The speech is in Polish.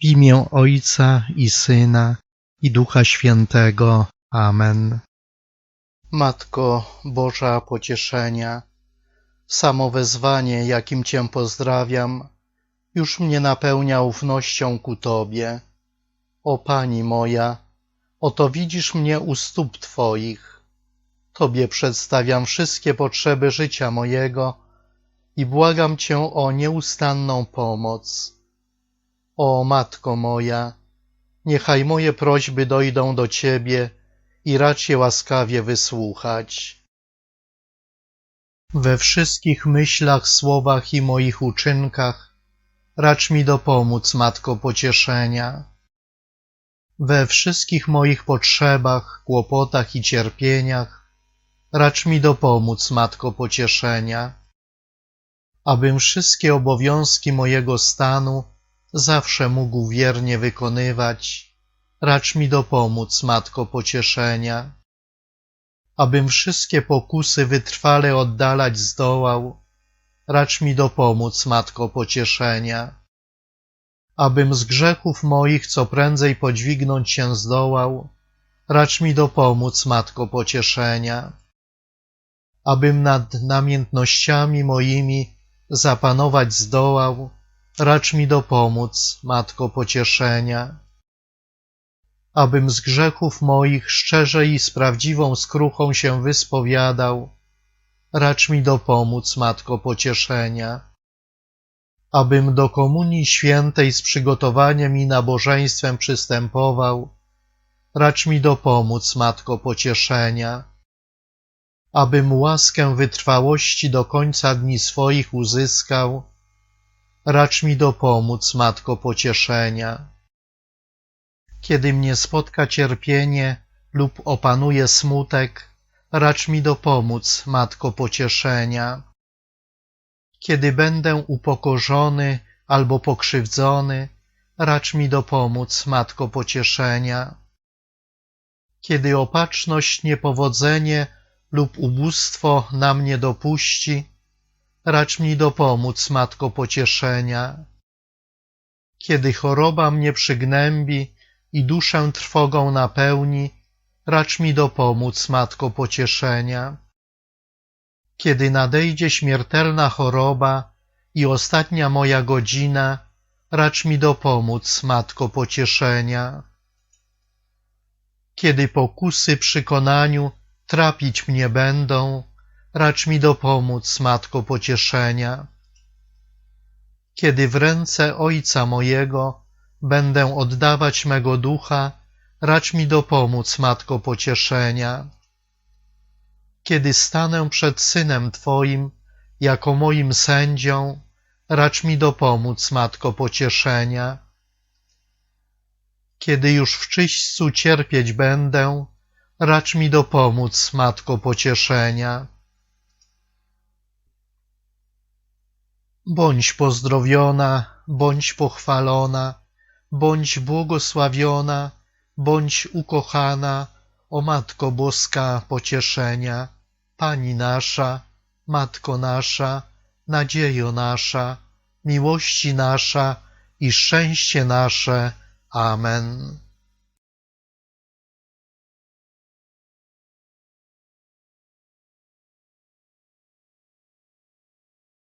W imię Ojca i Syna i Ducha Świętego. Amen. Matko Boża pocieszenia, samo wezwanie, jakim Cię pozdrawiam, już mnie napełnia ufnością ku Tobie. O Pani moja, oto widzisz mnie u stóp Twoich. Tobie przedstawiam wszystkie potrzeby życia mojego i błagam Cię o nieustanną pomoc. O Matko moja, niechaj moje prośby dojdą do Ciebie i racz je łaskawie wysłuchać. We wszystkich myślach, słowach i moich uczynkach racz mi dopomóc, Matko pocieszenia. We wszystkich moich potrzebach, kłopotach i cierpieniach racz mi dopomóc, Matko pocieszenia. Abym wszystkie obowiązki mojego stanu zawsze mógł wiernie wykonywać, racz mi dopomóc, Matko pocieszenia. Abym wszystkie pokusy wytrwale oddalać zdołał, racz mi dopomóc, Matko pocieszenia. Abym z grzechów moich co prędzej podźwignąć się zdołał, racz mi dopomóc, Matko pocieszenia. Abym nad namiętnościami moimi zapanować zdołał, racz mi dopomóc, Matko pocieszenia. Abym z grzechów moich szczerze i z prawdziwą skruchą się wyspowiadał, racz mi dopomóc, Matko pocieszenia. Abym do Komunii Świętej z przygotowaniem i nabożeństwem przystępował, racz mi dopomóc, Matko pocieszenia. Abym łaskę wytrwałości do końca dni swoich uzyskał, racz mi dopomóc, Matko pocieszenia. Kiedy mnie spotka cierpienie lub opanuje smutek, racz mi dopomóc, Matko pocieszenia. Kiedy będę upokorzony albo pokrzywdzony, racz mi dopomóc, Matko pocieszenia. Kiedy opatrzność, niepowodzenie lub ubóstwo na mnie dopuści, racz mi dopomóc, Matko pocieszenia. Kiedy choroba mnie przygnębi i duszę trwogą napełni, racz mi dopomóc, Matko pocieszenia. Kiedy nadejdzie śmiertelna choroba i ostatnia moja godzina, racz mi dopomóc, Matko pocieszenia. Kiedy pokusy przy konaniu trapić mnie będą, racz mi dopomóc, Matko pocieszenia. Kiedy w ręce Ojca mojego będę oddawać mego ducha, racz mi dopomóc, Matko pocieszenia. Kiedy stanę przed Synem Twoim, jako moim sędzią, racz mi dopomóc, Matko pocieszenia. Kiedy już w czyśćcu cierpieć będę, racz mi dopomóc, Matko pocieszenia. Bądź pozdrowiona, bądź pochwalona, bądź błogosławiona, bądź ukochana, o Matko Boska pocieszenia, Pani nasza, Matko nasza, nadziejo nasza, miłości nasza i szczęście nasze. Amen.